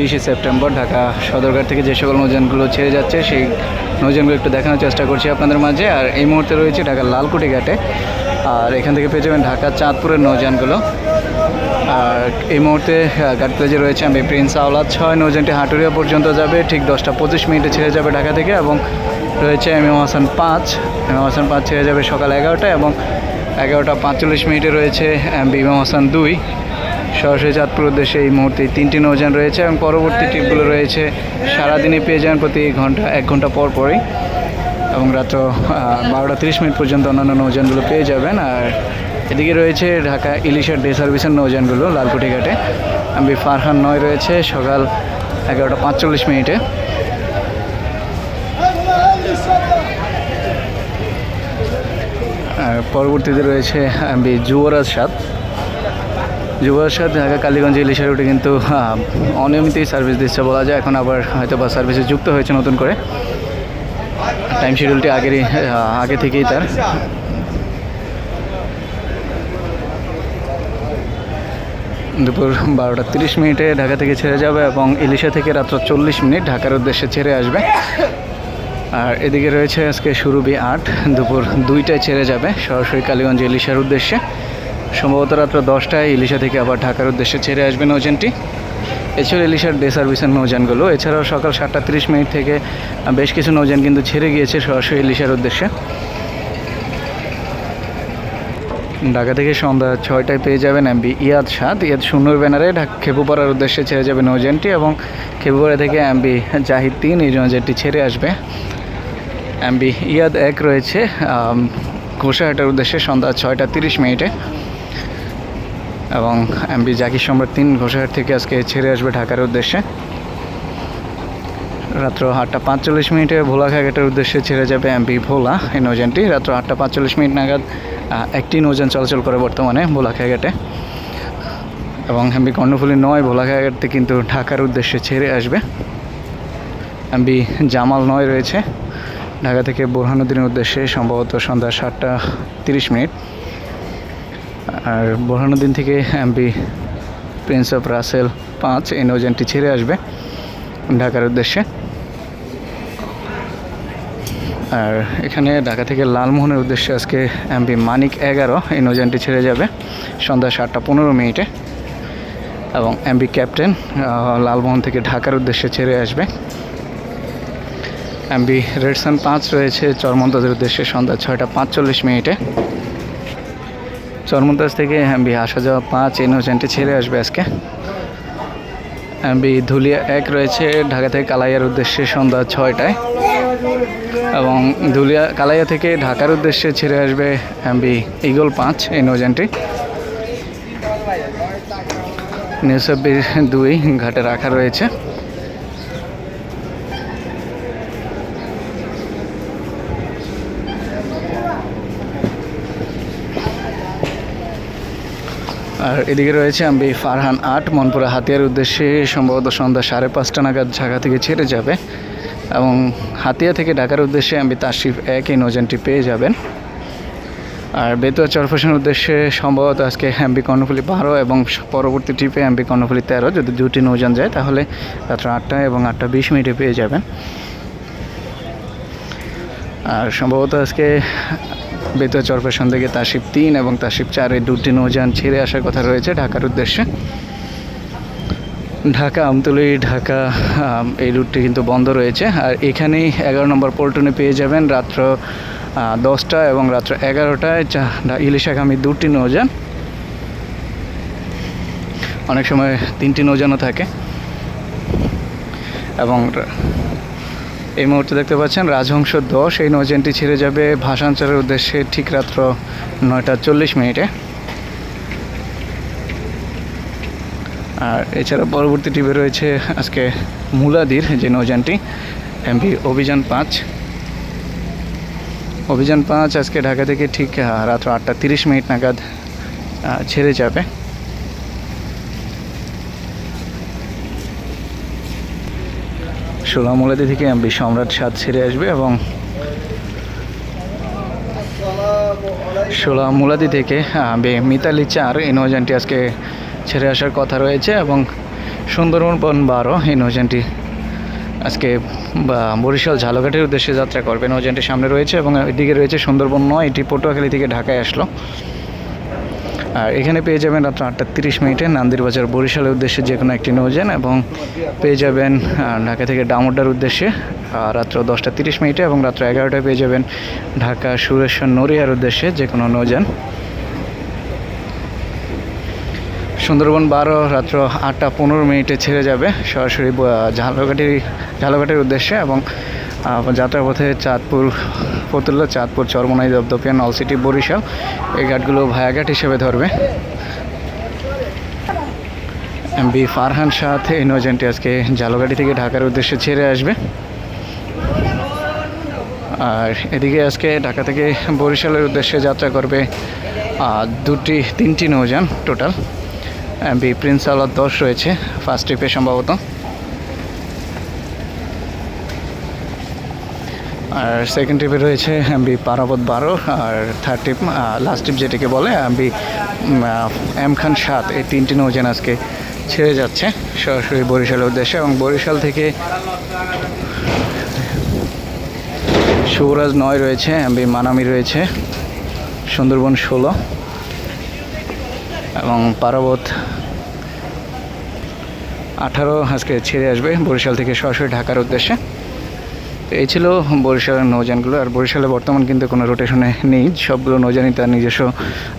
বিশে সেপ্টেম্বর ঢাকা সদরঘাট থেকে যে সকল নৌযানগুলো ছেড়ে যাচ্ছে, সেই নৌযানগুলো একটু দেখানোর চেষ্টা করছি আপনাদের মাঝে। আর এই মুহূর্তে রয়েছে ঢাকার লালকুটি ঘাটে। আর এখান থেকে পেয়ে যাবেন ঢাকা চাঁদপুরের নৌযানগুলো। আর এই মুহূর্তে ঘাট যে রয়েছে, আমি প্রিন্স আওলাদ ছয়, নৌযানটি হাটুরিয়া পর্যন্ত যাবে। ঠিক দশটা পঁচিশ মিনিটে ছেড়ে যাবে ঢাকা থেকে এবং রয়েছে এম হাসান পাঁচ। এম এম হাসান পাঁচ ছেড়ে যাবে সকাল এগারোটায় এবং এগারোটা পাঁচচল্লিশ মিনিটে রয়েছে এম বি ইমাম হাসান দুই। সরাসরি চাঁদপুর উদ্দেশ্যে এই মুহূর্তে তিনটি নৌযান রয়েছে এবং পরবর্তী ট্রিপগুলো রয়েছে। সারাদিনই পেয়ে যান প্রতি ঘণ্টা, এক ঘণ্টা পর পরই। এবং রাত্র বারোটা তিরিশ মিনিট পর্যন্ত অন্যান্য নৌযানগুলো পেয়ে যাবেন। আর এদিকে রয়েছে ঢাকা ইলিশার ডে সার্ভিসের নৌযানগুলো লালকুটি ঘাটে। আমি ফারহান নয় রয়েছে, সকাল এগারোটা পাঁচচল্লিশ মিনিটে। আর পরবর্তীতে রয়েছে আমি যুবরাজ সাত যুবরাজ সাত ঢাকা কালীগঞ্জ ইলিশা রুটে কিন্তু অনিয়মিতই সার্ভিস দিচ্ছে বলা যায়। এখন আবার হয়তো বা সার্ভিসে যুক্ত হয়েছে নতুন করে। টাইম শিডিউলটি আগেরই আগে থেকেই তার। দুপুর বারোটা তিরিশ মিনিটে ঢাকা থেকে ছেড়ে যাবে এবং ইলিশা থেকে রাত্র চল্লিশ মিনিট ঢাকার উদ্দেশ্যে ছেড়ে আসবে। আর এদিকে রয়েছে আজকে সুরভি আট, দুপুর দুইটায় ছেড়ে যাবে সরাসরি কালীগঞ্জ ইলিশার উদ্দেশ্যে। সম্ভবত রাত্র দশটায় ইলিশা থেকে আবার ঢাকার উদ্দেশ্যে ছেড়ে আসবে নৌযানটি। এছাড়া ইলিশার ডে সার্ভিসের নৌযানগুলো। এছাড়াও সকাল সাতটা তিরিশ মিনিট থেকে বেশ কিছু নৌযান কিন্তু ছেড়ে গিয়েছে সরাসরি ইলিশার উদ্দেশ্যে। ঢাকা থেকে সন্ধ্যা ছয়টায় পেয়ে যাবেন এমবি ইয়াদ সাত ইয়াদ শূন্যর ব্যানারে ঢাকা খেপুপাড়ার উদ্দেশ্যে ছেড়ে যাবে নৌযানটি এবং খেপুপাড়া থেকে এমবি জাহিদ তিন এই নৌযানটি ছেড়ে আসবে। এমবি ইয়াদ এক রয়েছে ঘোষাহাটের উদ্দেশ্যে সন্ধ্যা ছয়টা তিরিশ মিনিটে। এবং এমবি জাকির সম্রাট তিন ঘোষাহাট থেকে আজকে ছেড়ে আসবে ঢাকার উদ্দেশ্যে। রাত্র আটটা পাঁচচল্লিশ মিনিটে ভোলা ঘাটের উদ্দেশ্যে ছেড়ে যাবে এমবি ভোলা, এই নৌযানটি। রাত্র আটটা পাঁচচল্লিশ মিনিট নাগাদ একটি নৌযান চলাচল করে বর্তমানে ভোলা ঘাটে এবং এমবি কর্ণফুলি নয়, ভোলা ঘাটে কিন্তু ঢাকার উদ্দেশ্যে ছেড়ে আসবে। এমবি জামাল নয় রয়েছে। ঢাকা থেকে বোরহানুদ্দিনের উদ্দেশ্যে সম্ভবত সন্ধ্যা সাতটা তিরিশ মিনিট। আর বোরহানুদ্দিন থেকে এমবি প্রিন্স অফ রাসেল পাঁচ এই নৌযানটি ছেড়ে আসবে ঢাকার উদ্দেশ্যে। আর এখানে ঢাকা থেকে লালমোহনের উদ্দেশ্যে আজকে এমবি মানিক এগারো এই নৌযানটি ছেড়ে যাবে সন্ধ্যা সাতটা পনেরো মিনিটে। এবং এমবি ক্যাপ্টেন লালমোহন থেকে ঢাকার উদ্দেশ্যে ছেড়ে আসবে। এমবি রেডসান পাঁচ রয়েছে চরমন্তাজের উদ্দেশ্যে সন্ধ্যা ছয়টা পাঁচচল্লিশ মিনিটে। চরমন্তাজ থেকে এমবি আসা যাওয়া পাঁচ এই ছেড়ে আসবে আজকে। এমবি ধুলিয়া এক রয়েছে ঢাকা থেকে কালাইয়ার উদ্দেশ্যে সন্ধ্যা ছয়টায়। এবং ধুলিয়া কালাইয়া থেকে ঢাকার উদ্দেশ্যে ছেড়ে আসবে এমবি ইগল পাঁচ এই নৌযানটি নিউসাব্বির দুই ঘাটে রাখা রয়েছে। আর এদিকে রয়েছে আমি ফারহান আট, মনপুরা হাতিয়ার উদ্দেশ্যে সম্ভবত সন্ধ্যা সাড়ে পাঁচটা নাগাদ ঢাকা থেকে ছেড়ে যাবে। এবং হাতিয়া থেকে ঢাকার উদ্দেশ্যে আমি তাশরিফ এক এই নৌযানটি পেয়ে যাবেন। আর বেতুয়া চরফেশনের উদ্দেশ্যে সম্ভবত আজকে এমবি কর্ণফুলি বারো এবং পরবর্তী ট্রিপে এমবি কর্ণফুলি তেরো। যদি দুটি নৌযান যায়, তাহলে রাত্র আটটা এবং আটটা বিশ মিনিটে পেয়ে যাবেন। আর সম্ভবত আজকে বেতুয়া চরফেশন থেকে তাসিফ তিন এবং তাসিফ চার দুটি নৌযান ছেড়ে আসার কথা রয়েছে ঢাকার উদ্দেশ্যে। ঢাকা আমতলি, ঢাকা এই রুটটি কিন্তু বন্ধ রয়েছে। আর এখানেই এগারো নম্বর পল্টনে পেয়ে যাবেন রাত্র দশটা এবং রাত্র এগারোটায়। ইলিশাগামী দুটি নৌযান। অনেক সময় তিনটি নৌযানও থাকে। এবং এই মুহূর্তে দেখতে পাচ্ছেন রাজহংস দশ, এই নৌযানটি ছেড়ে যাবে ভাষাঞ্চলের উদ্দেশ্যে ঠিক রাত্র নয়টা চল্লিশ মিনিটে। আর এছাড়া পরবর্তী টিভি রয়েছে আজকে মুলাদির, যে নৌযানটি এমপি অভিযান পাঁচ। অভিযান পাঁচ আজকে ঢাকা থেকে ঠিক রাত্র আটটা তিরিশ মিনিট নাগাদ ছেড়ে যাবে। সোলামুলাদি থেকে এমবি সম্রাট সাত ছেড়ে আসবে এবং সোলা মুলাদি থেকে বে- মিতালি চার এই নৌযানটি আজকে ছেড়ে আসার কথা রয়েছে এবং সুন্দরবন বন বারো এই নৌযানটি আজকে বরিশাল ঝালঘাটের উদ্দেশ্যে যাত্রা করবে। নৌযানটি সামনে রয়েছে এবং এদিকে রয়েছে সুন্দরবন নয়, এটি পটুয়াখালী থেকে ঢাকায় আসলো। আর এখানে পেয়ে যাবেন রাত্র আটটা তিরিশ মিনিটে নান্দির বাজার বরিশালের উদ্দেশ্যে যে কোনো একটি নৌযান এবং পেয়ে যাবেন ঢাকা থেকে ডামোড্ডার উদ্দেশ্যে রাত্র দশটা তিরিশ মিনিটে এবং রাত্র এগারোটায় পেয়ে যাবেন ঢাকা সুরেশ্বর নড়িয়ার উদ্দেশ্যে যে কোনো নৌযান। সুন্দরবন বারো রাত্র আটটা পনেরো মিনিটে ছেড়ে যাবে সরাসরি ঝালকাঠি ঝালকাঠির উদ্দেশ্যে এবং যাত্রাপথে চাঁদপুর, ফতুল্লা, চাঁদপুর, চরমনাই দপদপিয়া নলসিটি, বরিশাল। এই ঘাটগুলো ভায়াঘাট হিসেবে ধরবে। বি ফারহান সাথ এই নৌযানটি আজকে ঝালকাঠি থেকে ঢাকার উদ্দেশ্যে ছেড়ে আসবে। আর এদিকে আজকে ঢাকা থেকে বরিশালের উদ্দেশ্যে যাত্রা করবে দুটি, তিনটি নৌযান টোটাল। বি প্রিন্স আলাদ দশ রয়েছে ফার্স্ট ট্রিপে সম্ভবত। আর সেকেন্ড ট্রিপে রয়েছে বি পারাবত বারো আর থার্ড ট্রিপ লাস্ট ট্রিপ যেটাকে বলে বি এম খান সাত, এই তিনটি নৌযান আজকে ছেড়ে যাচ্ছে সরাসরি বরিশালের উদ্দেশ্যে এবং বরিশাল থেকে শুভরাজ নয় রয়েছে এমবি মানামি রয়েছে, সুন্দরবন ষোলো এবং পারাবত আঠারো আজকে ছেড়ে আসবে বরিশাল থেকে সরাসরি ঢাকার উদ্দেশ্যে। এই ছিল বরিশালের নৌযানগুলো, আর বরিশালে বর্তমান কিন্তু কোনো রোটেশনে নেই। সবগুলো নৌযানই তার নিজস্ব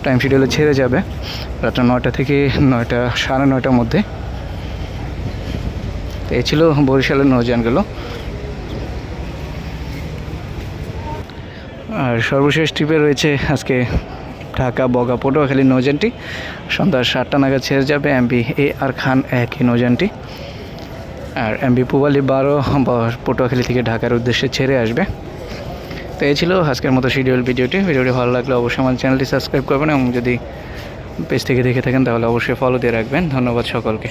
টাইম শিডিউলে ছেড়ে যাবে। রাত্র নয়টা থেকে নয়টা, সাড়ে নয়টার মধ্যে। এই ছিল বরিশালের নৌযানগুলো। আর সর্বশেষ ট্রিপে রয়েছে আজকে ঢাকা বগা পটুয়াখালী নৌযানটি। সন্ধ্যা সাতটা নাগাদ ছেড়ে যাবে এমবি এ আর খান একই নৌযানটি। আর এমবি পুবালি বারো পটুয়াখালী থেকে ঢাকার উদ্দেশ্যে ছেড়ে আসবে। তো এই ছিল আজকের মতো শিডিউল ভিডিওটি। ভিডিওটি ভালো লাগলে অবশ্যই আমার চ্যানেলটি সাবস্ক্রাইব করবেন এবং যদি পেজ থেকে দেখে থাকেন তাহলে অবশ্যই ফলো দিয়ে রাখবেন। ধন্যবাদ সকলকে।